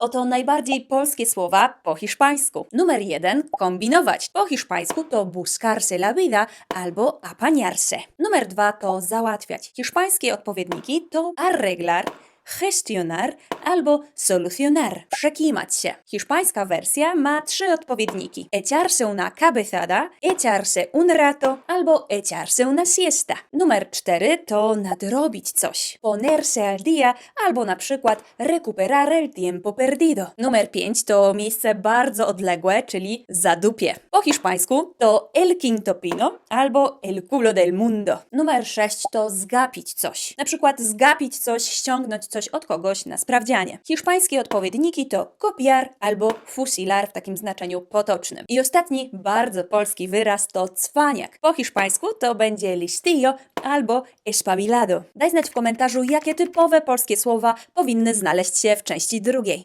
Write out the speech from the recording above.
Oto najbardziej polskie słowa po hiszpańsku. Numer jeden kombinować. Po hiszpańsku to buscarse la vida albo apañarse. Numer dwa to załatwiać. Hiszpańskie odpowiedniki to arreglar, gestionar albo solucionar. Przekimać się. Hiszpańska wersja ma trzy odpowiedniki. Echarse una cabezada, echarse un rato albo echarse una siesta. Numer cztery to nadrobić coś. Ponerse al día albo na przykład recuperar el tiempo perdido. Numer pięć to miejsce bardzo odległe, czyli zadupie. Po hiszpańsku to el quinto pino albo el culo del mundo. Numer sześć to zgapić coś. Na przykład zgapić coś, ściągnąć coś od kogoś na sprawdzianie. Hiszpańskie odpowiedniki to copiar albo fusilar w takim znaczeniu potocznym. I ostatni bardzo polski wyraz to cwaniak. Po hiszpańsku to będzie listillo albo espabilado. Daj znać w komentarzu, jakie typowe polskie słowa powinny znaleźć się w części drugiej.